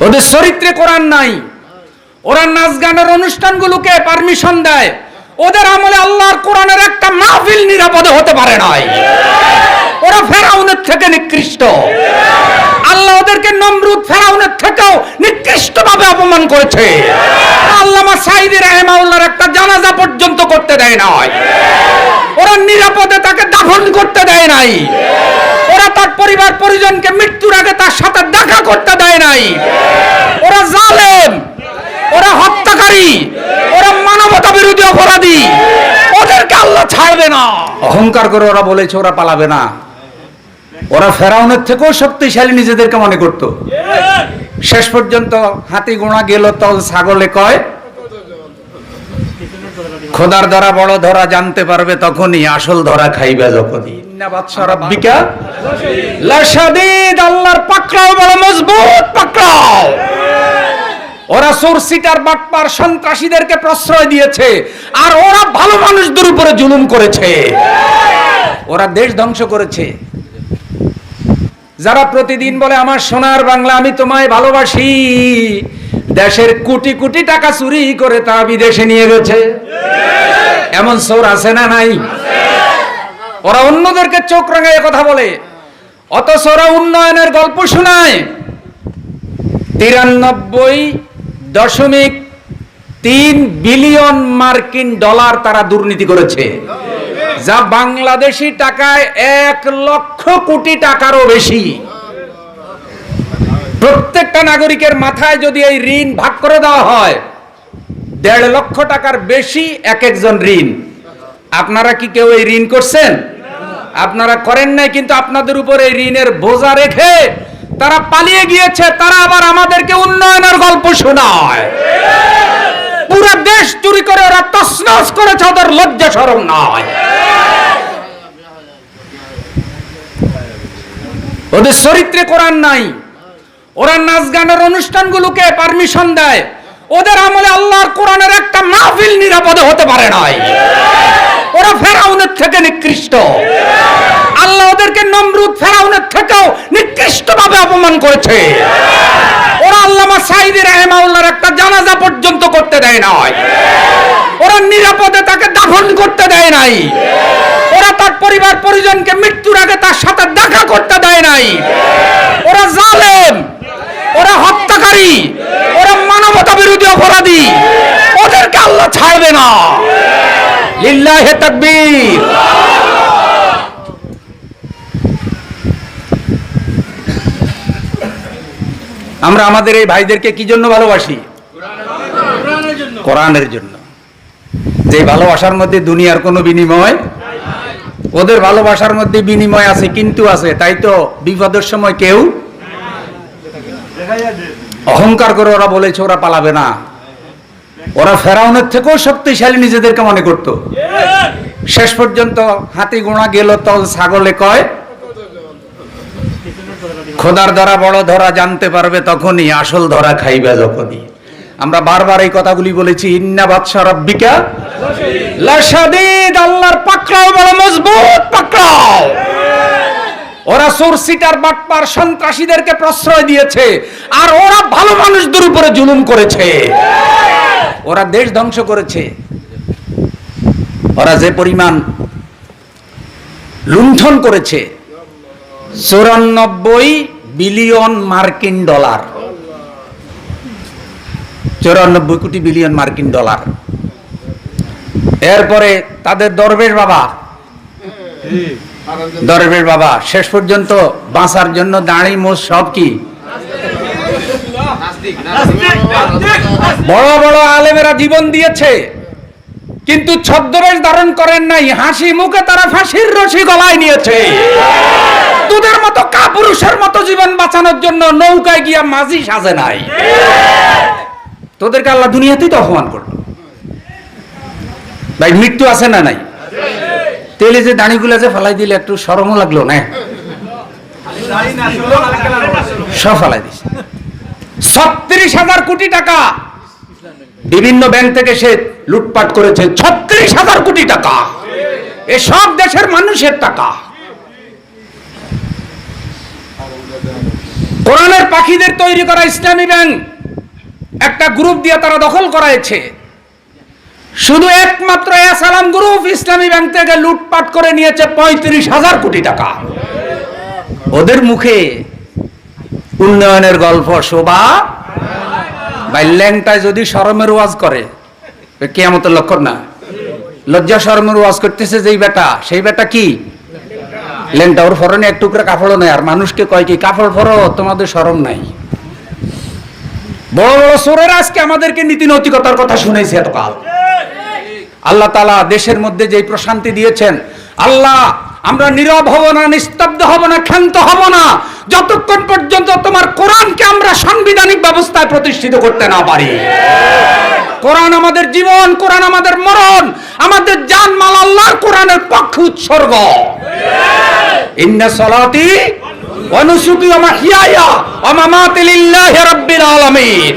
ওদের চরিত্রে কোরআন নাই। ওরা নাচ গানের অনুষ্ঠানগুলোকে পারমিশন দেয়। ওদের আমলে আল্লাহর কোরআনের একটা মাহফিল নিরাপদে হতে পারে নাই। ওরা ফেরাউনের থেকে নিকৃষ্ট। আল্লাহ ওদেরকে নমরুদ ফেরাউনের থেকেও নিকৃষ্টভাবে অপমান করেছে। আল্লামা সাইদি রাহেমাউল্লাহর একটা জানাজা পর্যন্ত করতে দেয় নাই। ওরা নিরাপদে তাকে দাফন করতে দেয় নাই। ওরা তার পরিবার পরিজনকে মৃত্যুর আগে তার সাথে দেখা করতে দেয় নাই। ওরা জালেম, ওরা হত্যাকারী, ওরা মানবতা বিরোধী অপরাধী। ওদেরকে আল্লাহ ছাড়বে না। অহংকার করে ওরা বলেছে ওরা পালাবে না। ওরা ফেরাউনের থেকেও শক্তিশালী নিজেদেরকে মনে করত। শেষ পর্যন্ত হাতি গোনা গেল তল ছাগলে কয় খোদার ধরা বড় ধরা জানতে পারবে তখনই আসল ধরা খাইবে যখনই। ইন্না বাদশা রাব্বিকা লাশাদীদ আল্লাহর পাকড়াও বড় মজবুত পাকড়াও। ওরা সোরসিটার বাটপার সন্ত্রাসীদেরকে প্রশ্রয় দিয়েছে আর ওরা ভালো মানুষদের উপরে জুলুম করেছে। ওরা দেশ ধ্বংস করেছে। যারা প্রতিদিন বলে আমার সোনার বাংলা আমি তোমায় ভালোবাসি। দেশের কোটি কোটি টাকা চুরি করে তা বিদেশে নিয়ে গেছে। এমন চোর আছে না নাই? ওরা অন্যদেরকে চোখ রাঙায় কথা বলে। অথচ ওরা উন্নয়নের গল্প শোনায়। তিরানব্বই দশমিক তিন বিলিয়ন মার্কিন ডলার তারা দুর্নীতি করেছে। যা বাংলাদেশি টাকায় এক লক্ষ কোটি টাকারও বেশি। প্রত্যেকটা নাগরিকের মাথায় যদি এই ঋণ ভাগ করে দেওয়া হয়, দেড় লক্ষ টাকার বেশি এক একজন ঋণ। আপনারা কি কেউ এই ঋণ করছেন? আপনারা করেন নাই, কিন্তু আপনাদের উপর এই ঋণের বোঝা রেখে তারা পালিয়ে গিয়েছে, তারা আবার আমাদেরকে উন্নয়নের গল্প শোনায়। পুরো দেশ চুরি করে ওরা তসনস করেছে, ওদের লজ্জা সরম নয় ওদের চরিত্রে কোরআন নাই। ওরা নাচ গানের অনুষ্ঠানগুলোকে পারমিশন দেয়। ওদের আমলে আল্লাহর কোরআনের একটা মাহফিল নিরাপদে হতে পারে নাই। ওরা ফেরাউনের থেকে নিকৃষ্ট। আল্লাহ ওদেরকে নমরুদ ফেরাউনের থেকেও নিকৃষ্টভাবে অপমান করেছে। ওরা আল্লামা সাইদি রাহেমাউল্লাহর একটা জানাজা পর্যন্ত করতে দেয় নাই। ওরা নিরাপদে তাকে দাফন করতে দেয় নাই। ওরা তার পরিবার পরিজনকে মৃত্যুর আগে তার সাথে দেখা করতে দেয় নাই। ওরা জালেম ওরা হত্যাকারী, ওরা মানবতা বিরোধী অপরাধী, ওদেরকে আল্লাহ ছাড়বে না। লিল্লাহে তাকবীর। আমরা আমাদের এই ভাইদেরকে কি জন্য ভালোবাসি? কোরআনের জন্য। যে ভালোবাসার মধ্যে দুনিয়ার কোনো বিনিময় ওদের ভালোবাসার মধ্যে বিনিময় আছে, কিন্তু আছে। তাই তো বিপদের সময় কেউ অহংকার করে ওরা বলেছে, ওরা পালাবে না। ওরা ফেরাউনের থেকেও শক্তিশালী নিজেদেরকে মনে করত। শেষ পর্যন্ত হাতি গোড়া গেল, তল ছাগলে কয়, খোদার ধরা বড় ধরা জানতে পারবে তখনই, আসল ধরা খাইবে যখনই। আমরা বারবার এই কথাগুলি বলেছি, ইন্না বাদশা রব্বিকা লাশাদীদ, আল্লাহর পাকড়াও বড় মজবুত পাকড়াও। ওরা সোরসিটার বাটপার, সন্ত্রাসীদেরকে প্রশ্রয় দিয়েছে আর ওরা ভালো মানুষদের উপরে জুলুম করেছে। ওরা দেশ ধ্বংস করেছে। ওরা যে পরিমাণ লুণ্ঠন করেছে, চৌরানব্বই বিলিয়ন মার্কিন ডলার। চৌরানব্বই কোটি বিলিয়ন মার্কিন ডলার। এরপরে তাদের দরবেশ বাবা দরবেশ বাবা, শেষ পর্যন্ত বাঁচার জন্য দাঁড়ি মোষ সব কি? বড় বড় আলেমেরা জীবন দিয়েছে, কিন্তু ছদ্মবেশ ধারণ করেন নাই, হাসি মুখে তারা ফাঁসির রশি গলায় নিয়েছে। তোদের মতো কাপুরুষের মতো জীবন বাঁচানোর জন্য নৌকায় গিয়া মাঝি সাজে নাই। তোদেরকে আল্লাহ দুনিয়াতেই তো অপমান করল। ভাই, মৃত্যু আছে না নাই? তেলে যে দাঁড়িগুলো যে ফালাই দিলে একটু সরমও লাগল না? সব ফালাই দিস ছত্রিশ হাজার কোটি টাকা বিভিন্ন ব্যাংক থেকে সে লুটপাট করেছে। ছত্রিশ হাজার কোটি টাকা। এ সব দেশের মানুষের টাকা। কোরআনের পাখিদের তৈরি করা ইসলামী ব্যাংক একটা গ্রুপ দিয়ে তারা দখল করাইছে। শুধু একমাত্র এসালাম গ্রুপ ইসলামী ব্যাংক থেকে লুটপাট করে নিয়েছে পঁয়ত্রিশ হাজার কোটি টাকা। ওদের মুখে উন্নয়নের গল্প শোভা। বা ল্যাংটায় যদি শরমের ওয়াজ করে কেয়ামতের লক্ষণ না। লজ্জা শরমের ওয়াজ করতেছে যেই বেটা, সেই বেটা কি? ল্যাংটা ওর ফরনে এক টুকরা কাপড়ও নেই, আর মানুষকে কয় কি, কাপড় ফরো, তোমাদের শরম নাই। বড় বড় সোরের আজকে আমাদেরকে নীতি নৈতিকতার কথা শুনেছে এতকাল। আল্লাহ তালা দেশের মধ্যে যে প্রশান্তি দিয়েছেন, আল্লাহ, আমরা নীরব হব না, নিস্তব্ধ হব না, ক্ষান্ত হব না। যতক্ষণ পর্যন্ত তোমার কোরআনকে আমরা সাংবিধানিক ব্যবস্থায় প্রতিষ্ঠিত করতে না পারি। কোরআন আমাদের জীবন, কোরআন আমাদের মরণ, আমাদের জান মাল আল্লাহর কোরআনের পক্ষে উৎসর্গ। ইন্না সলাতি ওয়া নুসুকি ওয়া মাহইয়ায়া ওয়া মামাতি লিল্লাহি রাব্বিল আলামিন।